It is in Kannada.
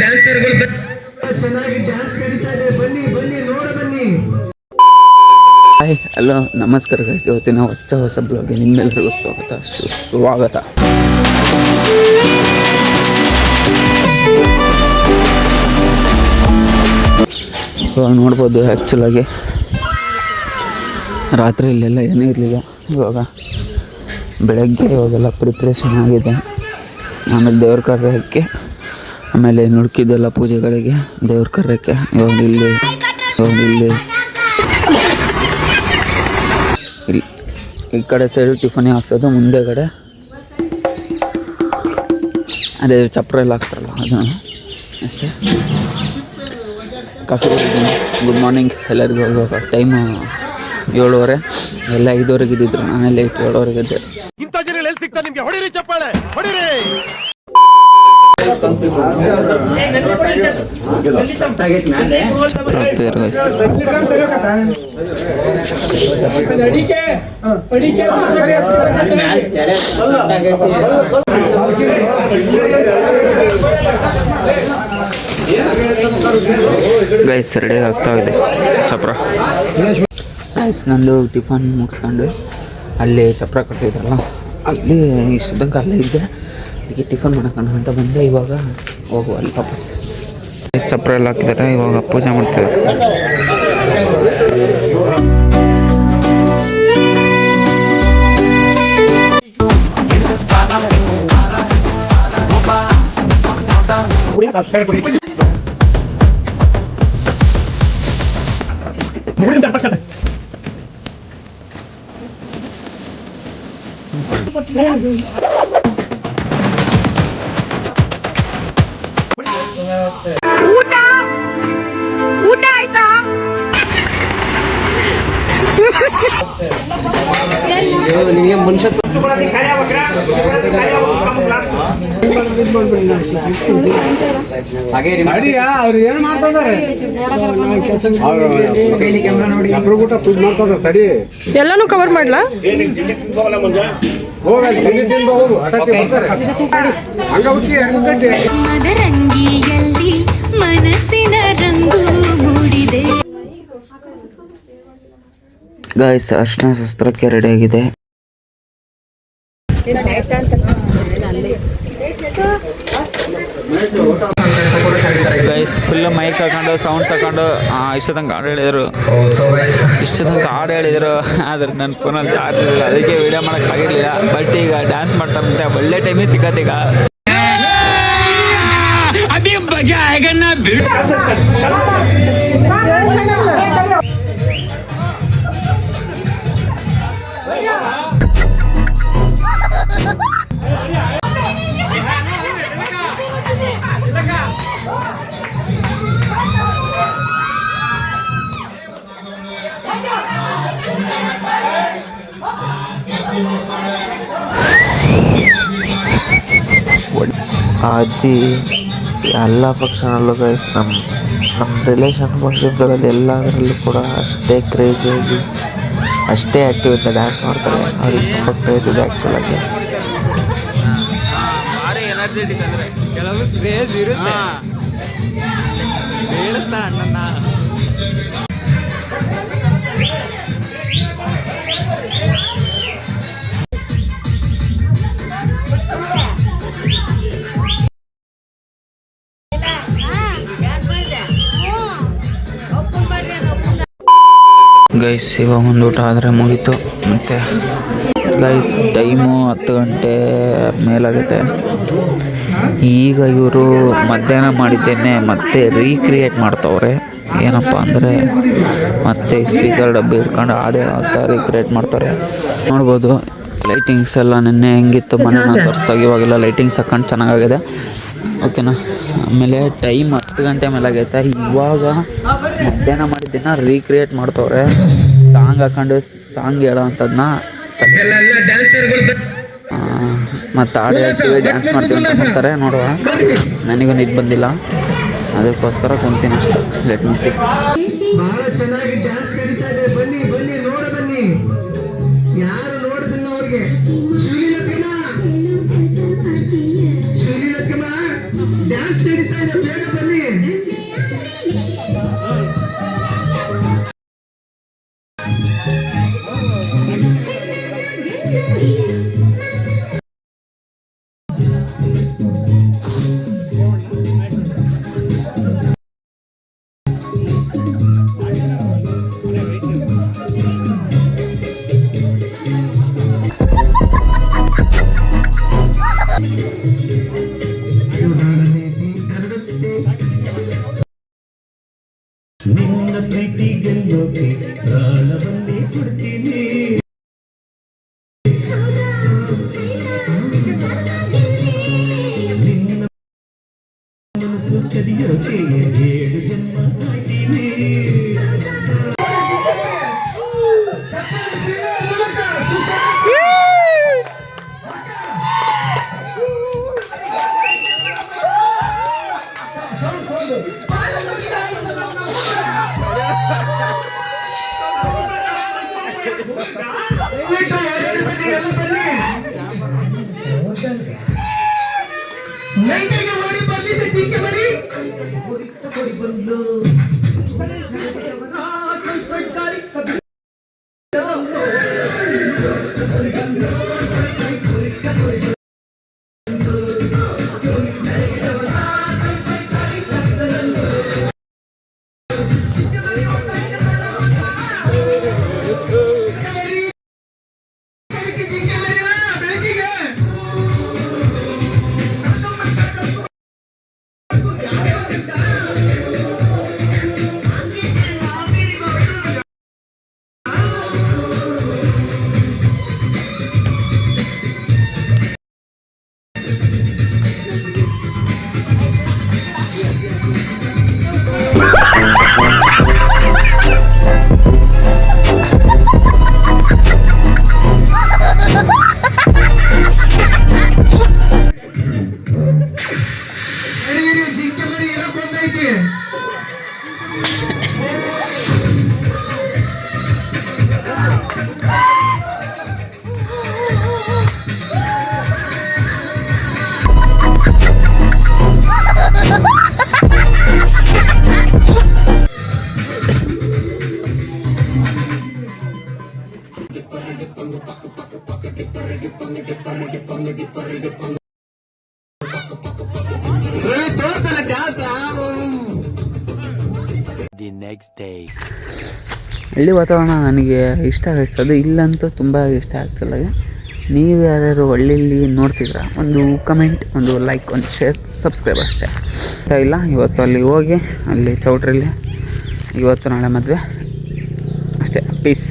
ಡ್ಯಾನ್ಸರ್ಗಳು ಚೆನ್ನಾಗಿ ಡ್ಯಾನ್ಸ್ ಕರೀತಾ ಇದೆ. ಬನ್ನಿ ಬನ್ನಿ ನೋಡ ಬನ್ನಿ. ಹಾಯ್ ಹಲೋ ನಮಸ್ಕಾರ ಗೈಸ್ ಇವತ್ತಿನ ಹೊಚ್ಚ ಹೊಸ ಬ್ಲಾಗ್ಗೆ ನಿಮ್ಮೆಲ್ಲರಿಗೂ ಸ್ವಾಗತ. ಸುಸ್ವಾಗತ. ಇವಾಗ ನೋಡ್ಬೋದು ಆ್ಯಕ್ಚುಲಾಗಿ ರಾತ್ರಿ ಇಲ್ಲೆಲ್ಲ ಏನೂ ಇರಲಿಲ್ಲ ಇವಾಗ. ಬೆಳಗ್ಗೆ ಇವಾಗೆಲ್ಲ ಪ್ರಿಪ್ರೇಷನ್ ಆಗಿದೆ. ಆಮೇಲೆ ದೇವ್ರ ಕಾರ್ಯಕ್ಕೆ, ಆಮೇಲೆ ನುಡ್ಕಿದ್ದೆಲ್ಲ ಪೂಜೆಗಳಿಗೆ ದೇವ್ರ ಕಾರ್ಯಕ್ಕೆ ಇವಾಗ ಇಲ್ಲಿ ಇವಾಗ ಇಲ್ಲಿ. ಇಲ್ಲಿ ಈ ಕಡೆ ಸೈಡು ಟಿಫನಿ ಹಾಕ್ಸೋದು ಮುಂದೆ ಕಡೆ ಅದೇ ಚಪ್ರ ಎಲ್ಲ ಹಾಕ್ತಾರಲ್ಲ ಅದು ಅಷ್ಟೇ. ಕಾಫಿ ಗುಡ್ ಮಾರ್ನಿಂಗ್ ಎಲ್ಲರಿಗೂ ಇವಾಗ ಟೈಮು ಏಳುವರೆ ಎಲ್ಲ ಐದುವರೆಗೆ ಇದ್ದಿದ್ರು ನಾನೇ ಲೈಟ್ ಏಳುವರೆಗೆ ಇದ್ದೆ. ಇಂಥ ಜನ ಎಲ್ಲಿ ಸಿಗ್ತಾರೆ ನಿಮಗೆ? ಹೊಡಿರಿ ಚಪ್ಪಾಳೆ ಹೊಡಿರಿ. ಗೈಸ್ ರೆಡಿ ಆಗ್ತಾ ಇದೆ. ಚಪ್ರ. ಗೈಸ್ ನಂದು ಟಿಫನ್ ಮುಗಿಸ್ಕೊಂಡು ಅಲ್ಲಿ ಚಪ್ರ ಕಟ್ಟಿದ್ರಲ್ಲ, ಅಲ್ಲಿ ಇಷ್ಟದಂಕ ಅಲ್ಲೇ ಇದ್ದೆ. ಅದಕ್ಕೆ ಟಿಫನ್ ಮಾಡ್ಕೊಂಡು ಅಂತ ಬಂದೆ, ಇವಾಗ ಹೋಗುವ ಅಲ್ಲಿ ವಾಪಸ್. ಚಪ್ರ ಎಲ್ಲ ಹಾಕಿದ್ದಾರೆ ಇವಾಗ ಪೂಜೆ ಮಾಡ್ತಿದ್ದಾರೆ. ಊಟ ಊಟ ಆಯ್ತಾ ನಿಮಗೆ ಮನುಷ್ಯ ಮಾಡ್ತಾರೆ ಎಲ್ಲಾನು ಕವರ್ ಮಾಡ್ಲಾ? ಮದರಂಗಿಯಲ್ಲಿ ಮನಸ್ಸಿನ ರಂಗು ಮೂಡಿದೆ. ಗಾಯ್ಸ್ ಅರ್ಶನ ಶಸ್ತ್ರಕ್ಕೆ ರೆಡಿಯಾಗಿದೆ ಗೈಸ್ ಫುಲ್ ಮೈಕ್ ಹಾಕೊಂಡು ಸೌಂಡ್ಸ್ ಹಾಕೊಂಡು ಇಷ್ಟು ತನಕ ಹಾಡು ಹೇಳಿದರು. ಇಷ್ಟು ತನಕ ಹಾಡು ಹೇಳಿದರು. ಆದ್ರೆ ನನ್ನ ಫೋನಲ್ಲಿ ಚಾರ್ಜ್ ಇಲ್ಲ. ಅದಕ್ಕೆ ವಿಡಿಯೋ ಮಾಡೋಕ್ಕಾಗಿರಲಿಲ್ಲ ಬಟ್ ಈಗ ಡ್ಯಾನ್ಸ್ ಮಾಡ್ತಾರಂತೆ ಒಳ್ಳೆ ಟೈಮಿಗೆ ಸಿಗತ್ತೆ ಈಗ. ಆ ಅಜ್ಜಿ ಎಲ್ಲ ಫಂಕ್ಷನಲ್ಲೂ ಗೈಸ್ ನಮ್ಮ ನಮ್ಮ ರಿಲೇಷನ್ ಫಂಕ್ಷನ್ಗಳಲ್ಲಿ ಎಲ್ಲದರಲ್ಲೂ ಕೂಡ ಅಷ್ಟೇ ಕ್ರೇಜಿಯಾಗಿ ಅಷ್ಟೇ ಆ್ಯಕ್ಟಿವ್ ಇದ್ದ ಡ್ಯಾನ್ಸ್ ಮಾಡ್ತಾರೆ. ಅವ್ರಿಗೆ ತುಂಬ ಕ್ರೇಜ್ ಇದೆ ಆ್ಯಕ್ಚುಲಾಗಿ ಎನರ್ಜೆಟಿಕ್ ಅಂದ್ರೆ. ಕೆಲವು ಕ್ರೇಜ್ ಇರುತ್ತೆ. ಹೇಳಿಸ್ತಾ ಅಣ್ಣನ ಗೈಸ್ ಇವಾಗ ಒಂದು ಊಟ ಆದರೆ ಮುಗೀತು. ಮತ್ತು ಗೈಸ್ ಟೈಮು ಹತ್ತು ಗಂಟೆ ಮೇಲಾಗುತ್ತೆ. ಈಗ ಇವರು ಮಧ್ಯಾಹ್ನ ಮಾಡಿದ್ದೇನೆ, ಮತ್ತೆ ರೀಕ್ರಿಯೇಟ್ ಮಾಡ್ತವ್ರೆ. ಏನಪ್ಪ ಅಂದರೆ ಮತ್ತೆ ಸ್ಪೀಕರ್ ಡಬ್ಬಿ ಇಟ್ಕೊಂಡು ಹಾಡು ಅಂತ ರೀಕ್ರಿಯೇಟ್ ಮಾಡ್ತಾರೆ. ನೋಡ್ಬೋದು ಲೈಟಿಂಗ್ಸ್ ಎಲ್ಲ ನಿನ್ನೆ ಹೆಂಗಿತ್ತು ಮನೆ ತೋರಿಸ್ದಾಗ ಇವಾಗೆಲ್ಲ ಲೈಟಿಂಗ್ಸ್ ಹಾಕೊಂಡು ಚೆನ್ನಾಗಾಗಿದೆ. ಓಕೆನಾ ಆಮೇಲೆ ಟೈಮ್ ಹತ್ತು ಗಂಟೆ ಮೇಲಾಗೈತೆ. ಇವಾಗ ಮಧ್ಯಾಹ್ನ ಮಾಡಿದ್ದನ್ನ ರೀಕ್ರಿಯೇಟ್ ಮಾಡ್ತವ್ರೆ. ಸಾಂಗ್ ಹಾಕೊಂಡು ಸಾಂಗ್ ಹೇಳೋ ಅಂಥದ್ದನ್ನ ಮತ್ತು ಹೇಳ್ತೀವಿ ಡ್ಯಾನ್ಸ್ ಮಾಡ್ತೀವಿ ಅಂತ ಮಾಡ್ತಾರೆ ನೋಡುವ. ನನಗೂ ನಿದ್ದು ಬಂದಿಲ್ಲ. ಅದಕ್ಕೋಸ್ಕರ ಕುಂತೀನಿ ಅಷ್ಟೇ. ಲೆಟ್ ಮಿಸಿ ಬಹಳ ದಯವಿಟ್ಟು Música ರವಿ ನೆಕ್ಸ್ಟ್ ಡೇ ಹಳ್ಳಿ ವಾತಾವರಣ ನನಗೆ ಇಷ್ಟ ಆಗಿಸ್ತದೆ ಇಲ್ಲಂತೂ ತುಂಬ ಇಷ್ಟ ಆಗ್ತಿಲ್ಲ ನೀವು ಯಾರ್ಯಾರು ಹಳ್ಳಿಯಲ್ಲಿ ನೋಡ್ತಿದ್ರ ಒಂದು ಕಮೆಂಟ್ ಒಂದು ಲೈಕ್ ಒಂದು ಶೇರ್ ಸಬ್ಸ್ಕ್ರೈಬ್ ಅಷ್ಟೇ. ಇಲ್ಲ, ಇವತ್ತು ಅಲ್ಲಿ ಹೋಗಿ, ಅಲ್ಲಿ ಚೌಟ್ರಲ್ಲಿ ಇವತ್ತು ನಾಳೆ ಮದುವೆ. ಅಷ್ಟೇ ಪೀಸ್